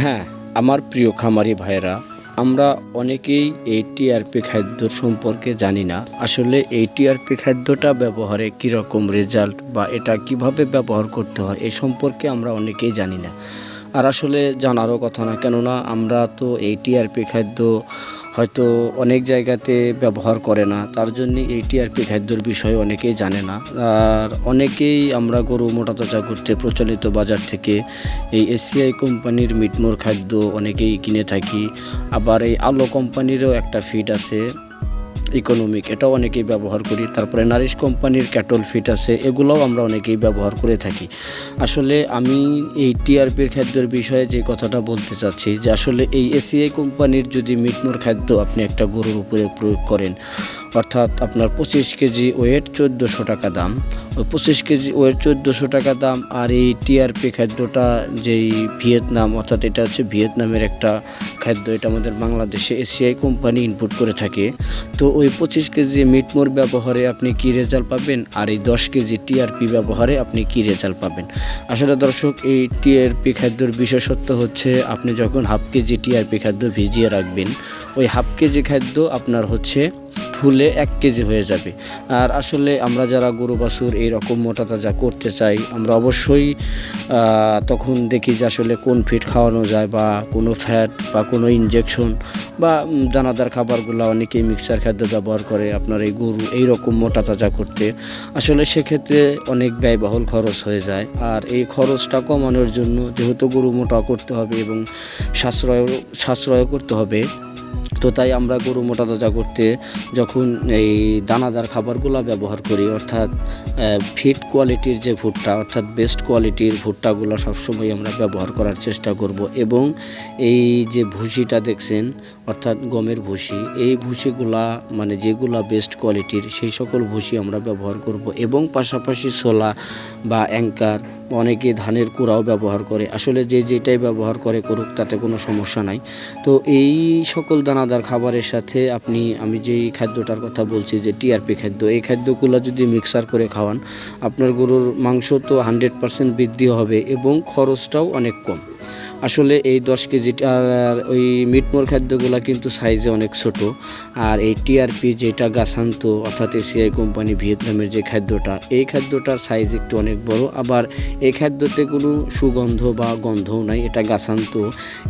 হ্যাঁ আমার প্রিয় খামারি ভাইয়েরা, আমরা অনেকেই এই টিআরপি খাদ্য সম্পর্কে জানি না। আসলে এই টিআরপি খাদ্যটা ব্যবহারে কীরকম রেজাল্ট বা এটা কীভাবে ব্যবহার করতে হয়, এ সম্পর্কে আমরা অনেকেই জানি না। আর আসলে জানারও কথা না, কেননা আমরা তো এই টিআরপি খাদ্য হয়তো অনেক জায়গাতে ব্যবহার করে না, তার জন্য এই টিআরপি খাদ্যর বিষয়ে অনেকেই জানে না। আর অনেকেই আমরা গরু মোটা তাজা করতে প্রচলিত বাজার থেকে এই এসিআই কোম্পানির মিটমোর খাদ্য অনেকেই কিনে থাকি। আবার এই আলো কোম্পানিরও একটা ফিড আছে। ইকোনমিক এটাও অনেকেই ব্যবহার করি। তারপরে নারিশ কোম্পানির ক্যাটল ফিট আছে, এগুলোও আমরা অনেকেই ব্যবহার করে থাকি। আসলে আমি এই টিআরপির খাদ্যের বিষয়ে যে কথাটা বলতে চাচ্ছি, যে আসলে এই এসিআই কোম্পানির যদি মিটমোর খাদ্য আপনি একটা গরুর উপরে প্রয়োগ করেন অর্থাৎ আপনার পঁচিশ কেজি ওয়েট চোদ্দোশো টাকা দাম। ওই পঁচিশ কেজি ওয়েট চোদ্দোশো টাকা দাম আর এই টিআরপি খাদ্যটা যেই ভিয়েতনাম, অর্থাৎ এটা হচ্ছে ভিয়েতনামের একটা খাদ্য, এটা আমাদের বাংলাদেশে এসিআই কোম্পানি ইনপুট করে থাকে। তো ওই পঁচিশ কেজি মিটমোর ব্যবহারে আপনি কি রেজাল্ট পাবেন? আর এই দশ কেজি টিআরপি ব্যবহারে আপনি কী রেজাল্ট পাবেন? আসলে দর্শক, এই টিআরপি খাদ্যর বিশেষত্ব হচ্ছে, আপনি যখন হাফ কেজি টিআরপি খাদ্য ভিজিয়ে রাখবেন, ওই হাফ কেজি খাদ্য আপনার হচ্ছে ফুলে এক কেজি হয়ে যাবে। আর আসলে আমরা যারা গরু, বাছুর এইরকম মোটা তাজা করতে চাই, আমরা অবশ্যই তখন দেখি যে আসলে কোন ফিট খাওয়ানো যায় বা কোনো ফ্যাট বা কোনো ইনজেকশন বা দানাদার খাবারগুলো অনেকেই মিক্সার খাদ্য ব্যবহার করে, আপনার এই গরু এই রকম মোটা তাজা করতে। আসলে সেক্ষেত্রে অনেক ব্যয়বহুল খরচ হয়ে যায়। আর এই খরচটা কমানোর জন্য যেহেতু গরু মোটা করতে হবে এবং সাশ্রয় সাশ্রয় করতে হবে তো তাই আমরা গরু মোটা তাজা করতে যখন এই দানাদার খাবারগুলো ব্যবহার করি, অর্থাৎ ফিট কোয়ালিটির যে ভুট্টা, অর্থাৎ বেস্ট কোয়ালিটির ভুট্টাগুলো সবসময় আমরা ব্যবহার করার চেষ্টা করব এবং এই যে ভুসিটা দেখছেন, অর্থাৎ গমের ভুসি এই ভুসিগুলা মানে যেগুলা বেস্ট কোয়ালিটির সেই সকল ভুসি আমরা ব্যবহার করব এবং পাশাপাশি ছোলা বা অ্যাঙ্কার, অনেকে ধানের কুড়াও ব্যবহার করে। আসলে যে যেটাই ব্যবহার করে করুক, তাতে কোনো সমস্যা নাই। তো এই সকল দানাদার খাবারের সাথে আপনি, আমি যেই খাদ্যটার কথা বলছি যে টিআরপি খাদ্য, এই খাদ্যগুলো যদি মিক্সার করে খাওয়ান, আপনার গরুর মাংস তো হান্ড্রেড পারসেন্ট বৃদ্ধি হবে এবং খরচটাও অনেক কম। আসলে এই দশ কেজি ওই মিটমোর খাদ্যগুলো কিন্তু সাইজে অনেক ছোট। আর এই টিআরপি যেটা গাছান্ত, অর্থাৎ এসিআই কোম্পানি ভিয়েতনামের যে খাদ্যটা, এই খাদ্যটার সাইজ একটু অনেক বড়। আবার এই খাদ্যতে কোনো সুগন্ধ বা গন্ধও নাই, এটা গাছান্ত।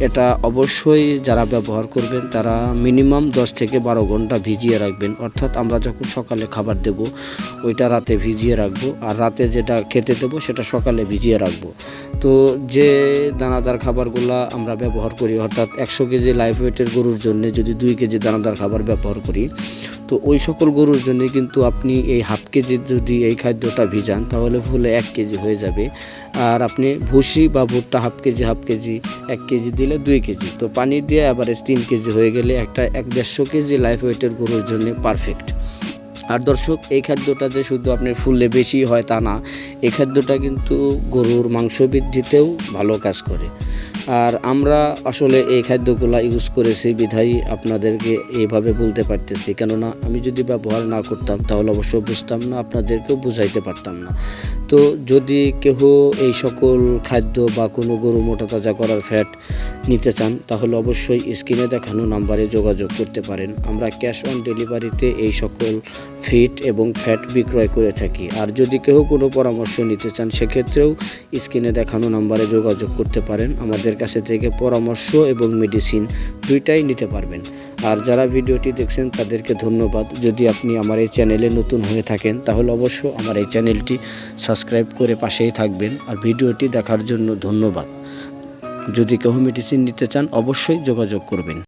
এটা অবশ্যই যারা ব্যবহার করবেন, তারা মিনিমাম দশ থেকে বারো ঘণ্টা ভিজিয়ে রাখবেন। অর্থাৎ আমরা যখন সকালে খাবার দেব, ওইটা রাতে ভিজিয়ে রাখব। আর রাতে যেটা খেতে দেবো, সেটা সকালে ভিজিয়ে রাখব। তো যে দানাদার খাবারগুলো আমরা ব্যবহার করি, অর্থাৎ একশো কেজি লাইফ ওয়েটের গরুর জন্য যদি দুই কেজি দানাদার খাবার ব্যবহার করি, তো ওই সকল গরুর জন্য কিন্তু আপনি এই হাফ কেজি যদি এই খাদ্যটা ভিজান, তাহলে ফুলে এক কেজি হয়ে যাবে। আর আপনি ভুসি বা ভুট্টা হাফ কেজি হাফ কেজি, এক কেজি দিলে দুই কেজি। তো পানি দিয়ে আবার তিন কেজি হয়ে গেলে একটা এক দেড়শো কেজি লাইফ ওয়েটের গরুর জন্য পারফেক্ট আর দর্শক, এই খাদ্যটা যে শুধু আপনার ফুললে বেশি হয় তা না। এই খাদ্যটা কিন্তু গরুর মাংস বৃদ্ধিতেও ভালো কাজ করে। আর আমরা আসলে এই খাদ্যগুলা ইউজ করেছি, বিধায়ী আপনাদেরকে এইভাবে বলতে পারতেছি। কেননা আমি যদি ব্যবহার না করতাম, তাহলে অবশ্যই বুঝতাম না, আপনাদেরকেও বুঝাইতে পারতাম না। তো যদি কেহ এই সকল খাদ্য বা কোনো গরু মোটা তাজা করার ফ্যাট নিতে চান, তাহলে অবশ্যই স্ক্রিনে দেখানো নাম্বারে যোগাযোগ করতে পারেন। আমরা ক্যাশ অন ডেলিভারিতে এই সকল ফিট এবং ফ্যাট বিক্রয় করে থাকি। আর যদি কেউ কোনো পরামর্শ নিতে চান, সেক্ষেত্রেও স্ক্রিনে দেখানো নাম্বারে যোগাযোগ করতে পারেন। আমাদের কাছে থেকে পরামর্শ এবং মেডিসিন দুইটাই নিতে পারবেন। আর যারা ভিডিওটি দেখছেন, তাদেরকে ধন্যবাদ। যদি আপনি আমার এই চ্যানেলে নতুন হয়ে থাকেন, তাহলে অবশ্য আমার এই চ্যানেলটি সাবস্ক্রাইব করে পাশেই থাকবেন। আর ভিডিওটি দেখার জন্য ধন্যবাদ। যদি কেউ মেডিসিন নিতে চান, অবশ্যই যোগাযোগ করবেন।